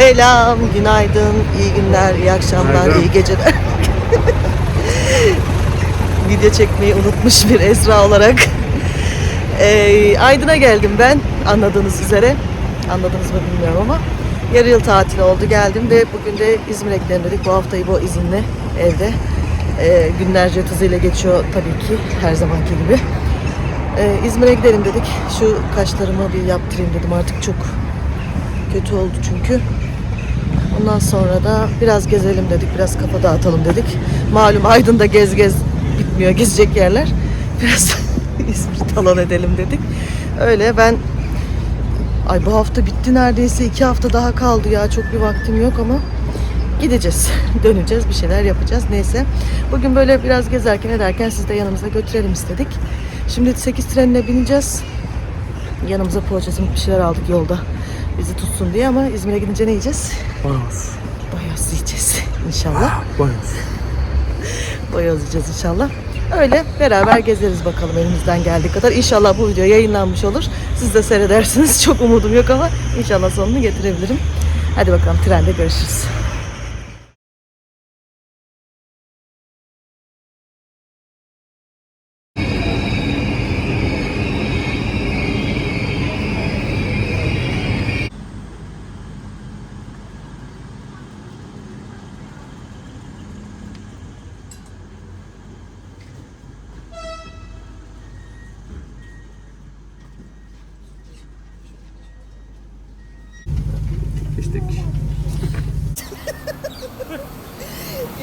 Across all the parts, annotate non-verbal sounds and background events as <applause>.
Selam, günaydın, iyi günler, iyi akşamlar, Günaydın. iyi geceler. <laughs> Video çekmeyi unutmuş bir Esra olarak. Ee, Aydın'a geldim ben anladığınız üzere. Anladınız mı bilmiyorum ama. Yarı yıl tatili oldu geldim ve bugün de İzmir'e gidelim dedik. Bu haftayı bu izinle evde. Ee, günlerce hızıyla geçiyor tabii ki her zamanki gibi. Ee, İzmir'e gidelim dedik. Şu kaşlarımı bir yaptırayım dedim artık çok kötü oldu çünkü. Ondan sonra da biraz gezelim dedik, biraz kafa dağıtalım dedik. Malum Aydın'da gez gez bitmiyor, gezecek yerler. Biraz <laughs> İzmir'i talan edelim dedik. Öyle ben ay bu hafta bitti neredeyse iki hafta daha kaldı ya çok bir vaktim yok ama gideceğiz, <laughs> döneceğiz, bir şeyler yapacağız. Neyse bugün böyle biraz gezerken ederken sizi de yanımıza götürelim istedik. Şimdi 8 trenine bineceğiz. Yanımıza poğaça simit bir şeyler aldık yolda bizi tutsun diye ama İzmir'e gidince ne yiyeceğiz? Boyoz. Boyoz yiyeceğiz <laughs> inşallah. Boyoz. <laughs> Boyoz yiyeceğiz inşallah. Öyle beraber gezeriz bakalım elimizden geldiği kadar. İnşallah bu video yayınlanmış olur. Siz de seyredersiniz. <laughs> Çok umudum yok ama inşallah sonunu getirebilirim. Hadi bakalım trende görüşürüz.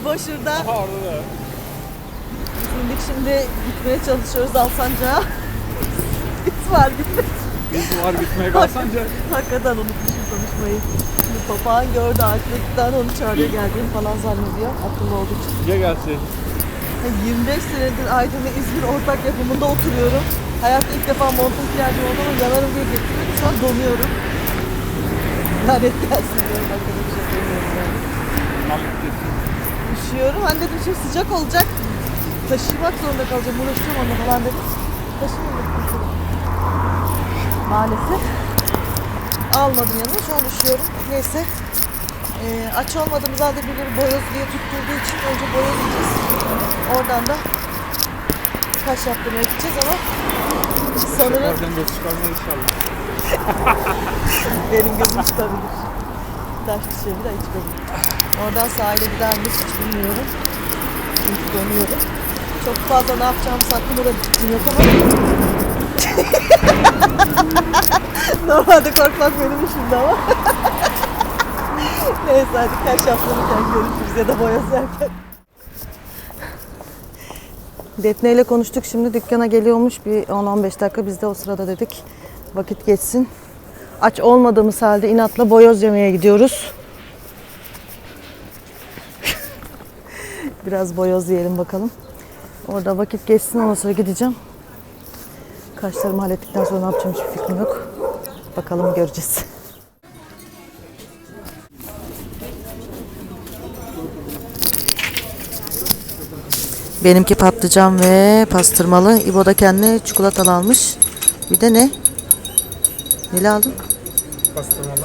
İbo şurada. Aha orada da. Şimdi, şimdi gitmeye çalışıyoruz Alsancak'a. Biz var gitmek. Biz var bitmeye kalsanca. Hakikaten unutmuşum konuşmayı. Şimdi papağan gördü ağaçlıktan onu çağırıyor geldiğini falan zannediyor. Akıllı olduğu için. Ya gelsin. Ya 25 senedir Aydın ve İzmir ortak yapımında oturuyorum. Hayatta ilk defa montum ihtiyacım oldu ama yanarım diye getirmedim. Şu an donuyorum. Lanet gelsin diyorum. Da bir şey demiyorum yani. Üşüyorum. Hani dedim şey sıcak olacak. Taşımak zorunda kalacağım. Uğraşacağım onunla falan dedim. Taşımadım. Maalesef. Almadım yanıma. Şu an üşüyorum. Neyse. Ee, aç olmadığımız halde birileri boyoz diye tutturduğu için önce boyoz yiyeceğiz. Oradan da kaş yaptırmaya gideceğiz ama sanırım Bazen göz çıkarma inşallah. <laughs> benim gözüm çıkabilir. Taş dışarı da hiç görmüyor. Oradan sahile gider miyiz hiç bilmiyorum. Çünkü dönüyorum. Çok fazla ne yapacağımız hakkında da yok ama. <laughs> Normalde korkmak benim işimdi ama. <laughs> Neyse hadi kaş yaptırırken görüşürüz ya da boyaz yerken. Defne ile konuştuk şimdi dükkana geliyormuş bir 10-15 dakika biz de o sırada dedik vakit geçsin. Aç olmadığımız halde inatla boyoz yemeye gidiyoruz. Biraz boyoz yiyelim bakalım. Orada vakit geçsin ondan sonra gideceğim. Kaşlarımı hallettikten sonra ne yapacağım hiçbir fikrim yok. Bakalım göreceğiz. Benimki patlıcan ve pastırmalı. İbo da kendine çikolatalı almış. Bir de ne? Neli aldın? Pastırmalı.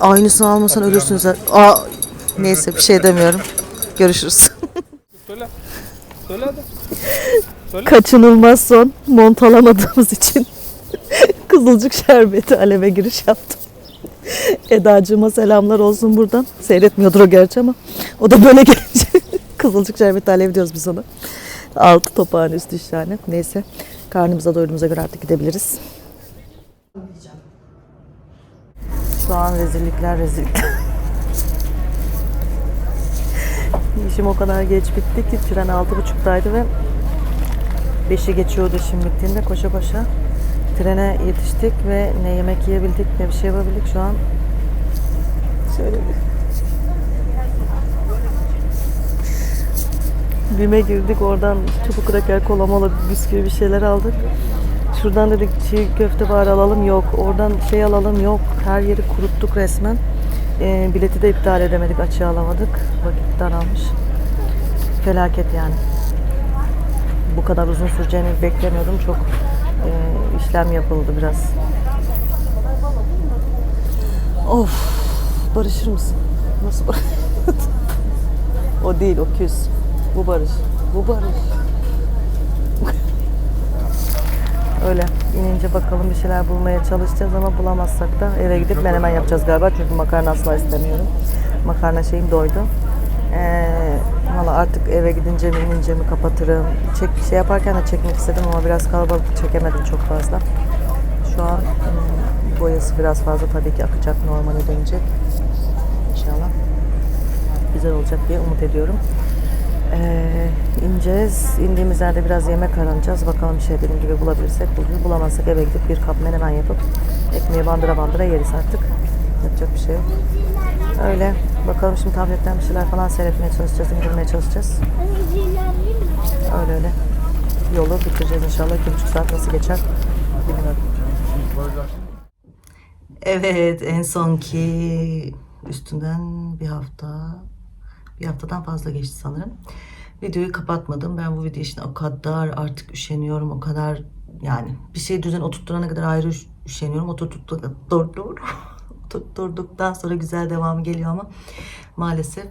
Aynısını almasan ölürsünüz. Aa, neyse bir şey demiyorum. Görüşürüz. Söyle. Hadi. Söyle. Kaçınılmaz son mont alamadığımız için <laughs> Kızılcık şerbeti aleve giriş yaptım. Edacığıma selamlar olsun buradan. Seyretmiyordur o gerçi ama o da böyle <laughs> gelince Kızılcık şerbeti alev diyoruz biz ona. Altı topağın üstü üç tane. Neyse karnımıza doyduğumuza göre artık gidebiliriz. Şu an rezillikler rezillikler. İşim o kadar geç bitti ki tren altı buçuktaydı ve beşi geçiyordu işim bittiğinde koşa koşa trene yetiştik ve ne yemek yiyebildik ne bir şey yapabildik şu an. Şöyle bir Bime girdik oradan çubuk kraker kola mola bisküvi bir şeyler aldık. Şuradan dedik çiğ köfte bari alalım yok. Oradan şey alalım yok. Her yeri kuruttuk resmen. Ee, bileti de iptal edemedik açığa alamadık. Vakit daralmış. Felaket yani. Bu kadar uzun süreceğini beklemiyordum. Çok e, işlem yapıldı biraz. Of barışır mısın? Nasıl barış? <laughs> o değil, o küs. Bu barış. Bu barış. <laughs> Öyle inince bakalım bir şeyler bulmaya çalışacağız ama bulamazsak da eve gidip menemen yapacağız galiba. Çünkü makarna asla istemiyorum. Makarna şeyim doydu. Ee, Valla artık eve gidince mi inince mi kapatırım. Çek, şey yaparken de çekmek istedim ama biraz kalabalık çekemedim çok fazla. Şu an hmm, boyası biraz fazla tabii ki akacak normale dönecek. İnşallah güzel olacak diye umut ediyorum. Ee, ineceğiz. İndiğimiz yerde biraz yemek aranacağız. Bakalım bir şey dediğim gibi bulabilirsek buluruz. Bulamazsak eve gidip bir kap menemen yapıp ekmeği bandıra bandıra yeriz artık. Yapacak bir şey yok. Öyle. Bakalım şimdi tabletten bir şeyler falan seyretmeye çalışacağız, indirmeye çalışacağız. Öyle öyle. Yolu bitireceğiz inşallah. İki buçuk saat nasıl geçer bilmiyorum. Evet en son ki üstünden bir hafta bir haftadan fazla geçti sanırım. Videoyu kapatmadım. Ben bu video için o kadar artık üşeniyorum. O kadar yani bir şey düzen oturtturana kadar ayrı üş- üşeniyorum. Dur. <laughs> Oturtturduktan sonra güzel devamı geliyor ama maalesef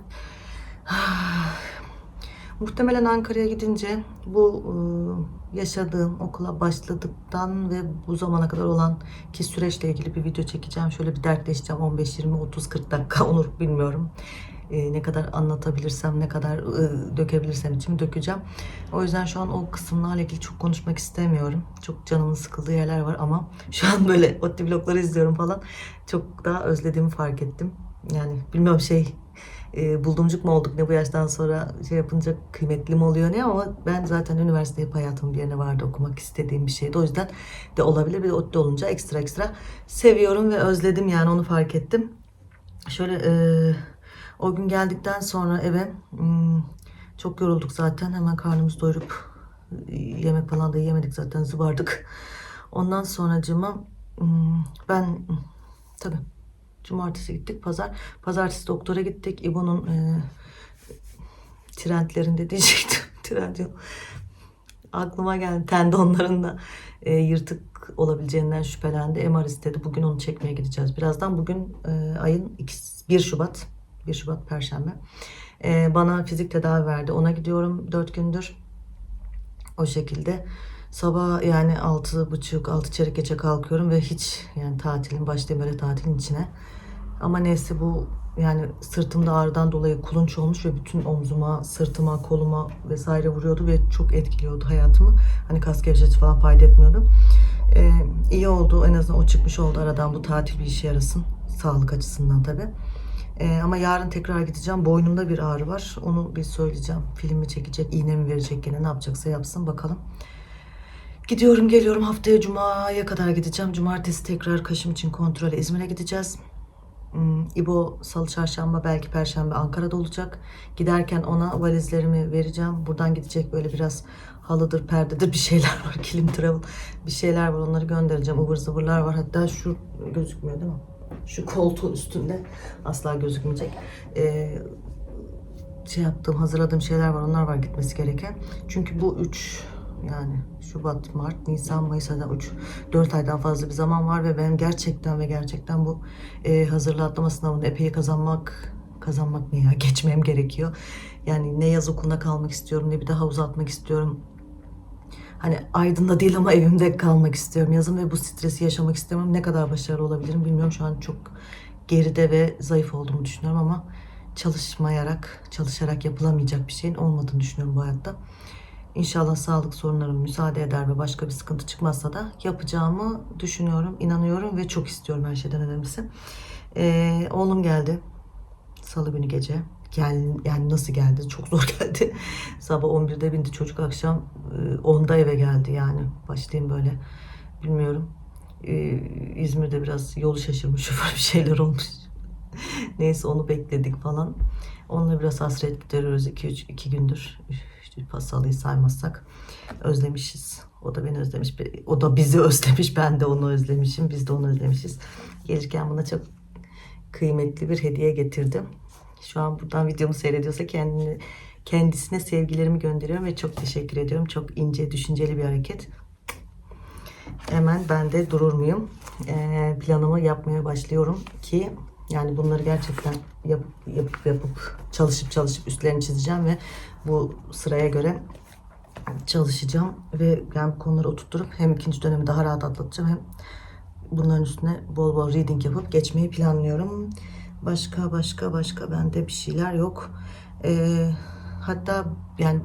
Muhtemelen Ankara'ya gidince bu e, yaşadığım okula başladıktan ve bu zamana kadar olan ki süreçle ilgili bir video çekeceğim. Şöyle bir dertleşeceğim 15 20 30 40 dakika <laughs> olur bilmiyorum. E, ne kadar anlatabilirsem, ne kadar e, dökebilirsem içimi dökeceğim. O yüzden şu an o kısımlarla ilgili çok konuşmak istemiyorum. Çok canımın sıkıldığı yerler var ama <laughs> şu an böyle ODTÜ vlogları izliyorum falan. Çok daha özlediğimi fark ettim. Yani bilmiyorum şey e, buldumcuk mu olduk ne bu yaştan sonra şey yapınca kıymetli mi oluyor ne ama ben zaten üniversite hep hayatımın bir yerine vardı okumak istediğim bir şeydi. O yüzden de olabilir bir de ODTÜ olunca ekstra ekstra seviyorum ve özledim yani onu fark ettim. Şöyle e, o gün geldikten sonra eve hmm, çok yorulduk zaten hemen karnımızı doyurup e, yemek falan da yemedik zaten zıbardık. Ondan sonracığıma hmm, ben tabii Cumartesi gittik pazar. Pazartesi doktora gittik. İbo'nun e, trendlerinde diyecektim. <laughs> Trend yok. Aklıma geldi. Tendonlarında e, yırtık olabileceğinden şüphelendi. MR istedi. Bugün onu çekmeye gideceğiz. Birazdan bugün e, ayın 2, 1 Şubat. 1 Şubat Perşembe. E, bana fizik tedavi verdi. Ona gidiyorum 4 gündür. O şekilde. Sabah yani altı buçuk, altı çeyrek geçe kalkıyorum ve hiç yani tatilin, başlayayım böyle tatilin içine. Ama neyse bu yani sırtımda ağrıdan dolayı kulunç olmuş ve bütün omzuma, sırtıma, koluma vesaire vuruyordu ve çok etkiliyordu hayatımı. Hani kas gevşetici falan fayda etmiyordu. Ee, iyi oldu en azından o çıkmış oldu aradan bu tatil bir işe yarasın. Sağlık açısından tabii. Ee, ama yarın tekrar gideceğim. Boynumda bir ağrı var. Onu bir söyleyeceğim. Filmi çekecek, iğne mi verecek gene ne yapacaksa yapsın bakalım. Gidiyorum geliyorum haftaya Cuma'ya kadar gideceğim. Cumartesi tekrar kaşım için kontrole İzmir'e gideceğiz. Hmm, İbo salı çarşamba belki perşembe Ankara'da olacak. Giderken ona valizlerimi vereceğim. Buradan gidecek böyle biraz halıdır, perdedir bir şeyler var. <laughs> Kilim travel bir şeyler var. Onları göndereceğim. ıvır zıvırlar var. Hatta şu gözükmüyor değil mi? Şu koltuğun üstünde asla gözükmeyecek. Ee, şey yaptığım, hazırladığım şeyler var. Onlar var gitmesi gereken. Çünkü bu üç yani Şubat, Mart, Nisan, Mayıs aydan 3 4 aydan fazla bir zaman var ve ben gerçekten ve gerçekten bu e, hazırlı atlama sınavını epey kazanmak kazanmak ne ya <laughs> geçmem gerekiyor. Yani ne yaz okuluna kalmak istiyorum ne bir daha uzatmak istiyorum. Hani Aydın'da değil ama evimde kalmak istiyorum yazın ve bu stresi yaşamak istemiyorum. Ne kadar başarılı olabilirim bilmiyorum. Şu an çok geride ve zayıf olduğumu düşünüyorum ama çalışmayarak, çalışarak yapılamayacak bir şeyin olmadığını düşünüyorum bu hayatta. İnşallah sağlık sorunlarım müsaade eder ve başka bir sıkıntı çıkmazsa da yapacağımı düşünüyorum, inanıyorum ve çok istiyorum her şeyden önemlisi. Ee, oğlum geldi salı günü gece. Gel, yani nasıl geldi? Çok zor <laughs> geldi. Sabah 11'de bindi çocuk akşam e, 10'da eve geldi yani. Başlayayım böyle bilmiyorum. Ee, İzmir'de biraz yolu şaşırmış <laughs> şoför bir şeyler olmuş. Neyse onu bekledik falan. Onunla biraz hasret gideriyoruz 2-3 gündür. İşte pasalıyı saymazsak özlemişiz. O da beni özlemiş. O da bizi <laughs> özlemiş. Ben de onu özlemişim. Biz de onu özlemişiz. Gelirken bana çok kıymetli bir hediye getirdim. Şu an buradan videomu seyrediyorsa kendini, kendisine sevgilerimi gönderiyorum ve çok teşekkür ediyorum. Çok ince, düşünceli bir hareket. Hemen ben de durur muyum? Ee, planımı yapmaya başlıyorum ki Yani bunları gerçekten yapıp yapıp yapıp çalışıp çalışıp üstlerini çizeceğim ve bu sıraya göre çalışacağım ve yani konuları oturtturup hem ikinci dönemi daha rahat atlatacağım hem bunların üstüne bol bol reading yapıp geçmeyi planlıyorum. Başka başka başka bende bir şeyler yok. Ee, hatta yani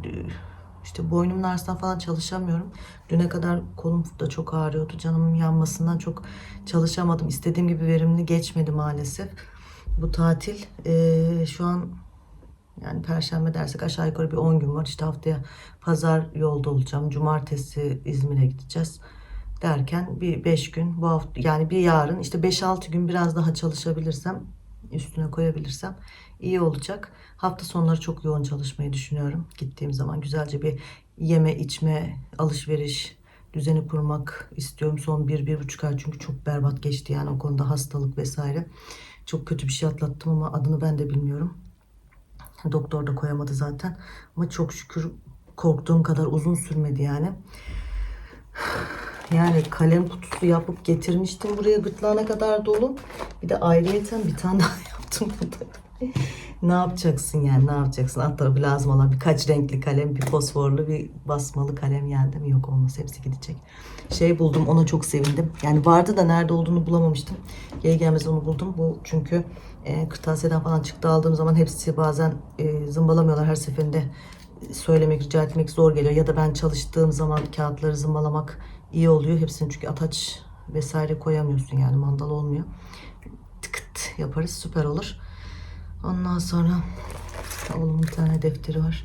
işte boynumun arasından falan çalışamıyorum. Düne kadar kolum da çok ağrıyordu. Canımın yanmasından çok çalışamadım. İstediğim gibi verimli geçmedi maalesef. Bu tatil ee, şu an yani perşembe dersek aşağı yukarı bir 10 gün var. İşte haftaya pazar yolda olacağım. Cumartesi İzmir'e gideceğiz. Derken bir 5 gün bu hafta yani bir yarın işte 5-6 gün biraz daha çalışabilirsem üstüne koyabilirsem iyi olacak. Hafta sonları çok yoğun çalışmayı düşünüyorum. Gittiğim zaman güzelce bir yeme içme alışveriş düzeni kurmak istiyorum. Son bir, bir buçuk ay çünkü çok berbat geçti yani o konuda hastalık vesaire. Çok kötü bir şey atlattım ama adını ben de bilmiyorum. Doktor da koyamadı zaten. Ama çok şükür korktuğum kadar uzun sürmedi yani. Yani kalem kutusu yapıp getirmiştim buraya gırtlağına kadar dolu. Bir de ayrıyeten bir tane daha <laughs> yaptım burada. Ne yapacaksın yani ne yapacaksın? Alt tarafı lazım olan birkaç renkli kalem, bir fosforlu, bir basmalı kalem geldi mi? Yok olmaz hepsi gidecek. Şey buldum ona çok sevindim. Yani vardı da nerede olduğunu bulamamıştım. Geri gelmez onu buldum. Bu çünkü e, kırtasiyeden falan çıktı aldığım zaman hepsi bazen e, zımbalamıyorlar her seferinde söylemek, rica etmek zor geliyor. Ya da ben çalıştığım zaman kağıtları zımbalamak iyi oluyor. Hepsini çünkü ataç vesaire koyamıyorsun yani mandal olmuyor. Tıkıt yaparız süper olur. Ondan sonra oğlumun bir tane defteri var.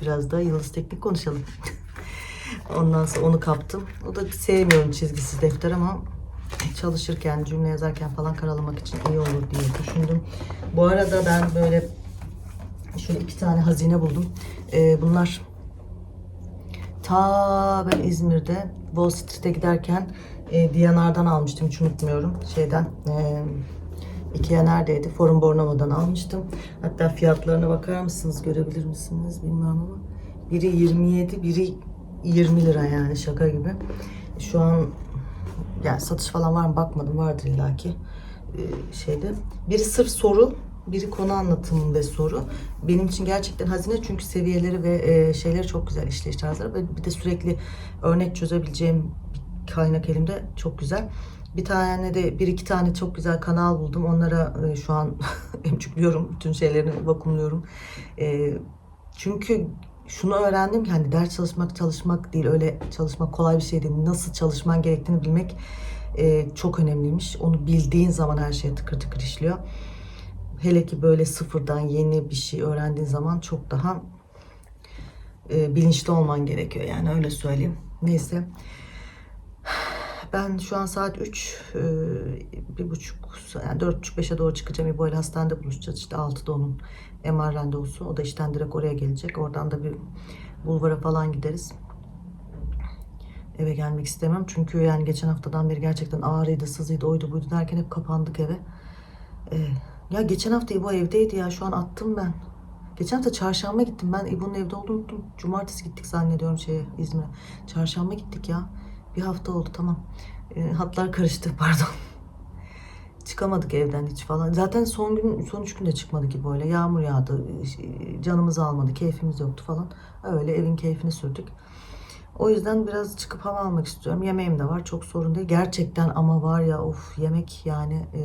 Biraz da Yıldız Teknik konuşalım. <laughs> Ondan sonra onu kaptım. O da sevmiyorum çizgisiz defter ama çalışırken, cümle yazarken falan karalamak için iyi olur diye düşündüm. Bu arada ben böyle şöyle iki tane hazine buldum. Ee, bunlar ta ben İzmir'de Wall Street'e giderken e, Diyanar'dan almıştım hiç unutmuyorum. Şeyden e, Ikea neredeydi? Forum Bornova'dan almıştım. Hatta fiyatlarına bakar mısınız? Görebilir misiniz? Bilmiyorum ama. Biri 27, biri 20 lira yani şaka gibi. Şu an yani satış falan var mı bakmadım. Vardır illaki. Ee, şeyde. Biri sırf soru, biri konu anlatımı ve soru. Benim için gerçekten hazine çünkü seviyeleri ve e, şeyleri çok güzel işleyiş tarzları. Ve bir de sürekli örnek çözebileceğim kaynak elimde çok güzel. Bir tane de bir iki tane çok güzel kanal buldum. Onlara e, şu an <laughs> emçükliyorum. Bütün şeylerini vakumluyorum. E, çünkü şunu öğrendim ki hani ders çalışmak çalışmak değil öyle çalışmak kolay bir şey değil. Nasıl çalışman gerektiğini bilmek e, çok önemliymiş. Onu bildiğin zaman her şey tıkır tıkır işliyor. Hele ki böyle sıfırdan yeni bir şey öğrendiğin zaman çok daha e, bilinçli olman gerekiyor. Yani öyle söyleyeyim. Neyse. Ben şu an saat 3, e, bir buçuk, yani dört buçuk beşe doğru çıkacağım. İbo ile hastanede buluşacağız. İşte 6'da onun MR randevusu. O da işten direkt oraya gelecek. Oradan da bir bulvara falan gideriz. Eve gelmek istemem. Çünkü yani geçen haftadan beri gerçekten ağrıydı, sızıydı, oydu buydu derken hep kapandık eve. E, ya geçen hafta İbo evdeydi ya. Şu an attım ben. Geçen hafta çarşamba gittim. Ben İbo'nun evde olduğunu unuttum. Cumartesi gittik zannediyorum şeye İzmir'e. Çarşamba gittik ya. Bir hafta oldu tamam. E, hatlar karıştı <laughs> pardon. Çıkamadık evden hiç falan. Zaten son gün, son üç günde çıkmadık ki böyle. Yağmur yağdı, şey, canımızı almadı, keyfimiz yoktu falan. Öyle evin keyfini sürdük. O yüzden biraz çıkıp hava almak istiyorum. Yemeğim de var, çok sorun değil. Gerçekten ama var ya of yemek yani e,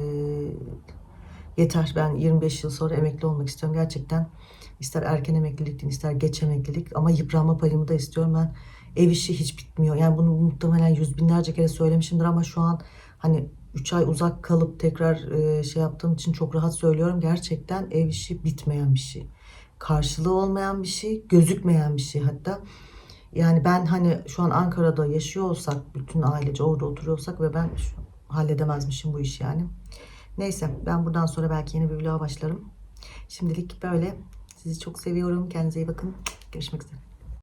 yeter. Ben 25 yıl sonra emekli olmak istiyorum. Gerçekten ister erken emeklilik ister geç emeklilik ama yıpranma payımı da istiyorum. Ben ev işi hiç bitmiyor. Yani bunu muhtemelen yüz binlerce kere söylemişimdir ama şu an hani 3 ay uzak kalıp tekrar e, şey yaptığım için çok rahat söylüyorum. Gerçekten ev işi bitmeyen bir şey. Karşılığı olmayan bir şey, gözükmeyen bir şey hatta. Yani ben hani şu an Ankara'da yaşıyor olsak, bütün ailece orada oturuyorsak ve ben şu, halledemezmişim bu işi yani. Neyse ben buradan sonra belki yeni bir vloga başlarım. Şimdilik böyle. Sizi çok seviyorum. Kendinize iyi bakın. Görüşmek üzere.